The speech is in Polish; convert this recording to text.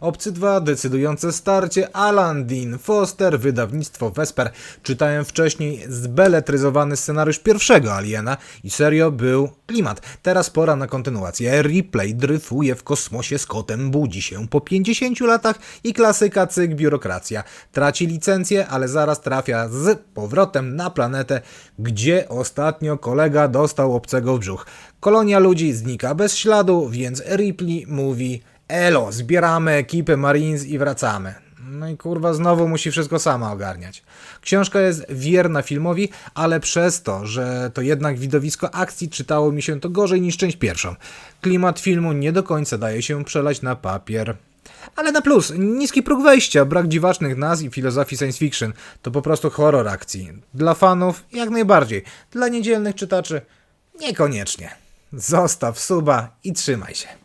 Obcy 2, decydujące starcie, Alan Dean Foster, wydawnictwo Vesper. Czytałem wcześniej zbeletryzowany scenariusz pierwszego Aliena i serio był klimat. Teraz pora na kontynuację. Replay dryfuje w kosmosie z kotem, budzi się po 50 latach i klasyka cyk biurokracja. Traci licencję, ale zaraz trafia z powrotem na planetę, gdzie ostatnio kolega dostał obcego w brzuch. Kolonia ludzi znika bez śladu, więc Ripley mówi Elo, zbieramy ekipę Marines i wracamy. No i kurwa, znowu musi wszystko sama ogarniać. Książka jest wierna filmowi, ale przez to, że to jednak widowisko akcji, czytało mi się to gorzej niż część pierwszą. Klimat filmu nie do końca daje się przelać na papier. Ale na plus, niski próg wejścia, brak dziwacznych nazw i filozofii science fiction to po prostu horror akcji. Dla fanów jak najbardziej, dla niedzielnych czytaczy niekoniecznie. Zostaw suba i trzymaj się.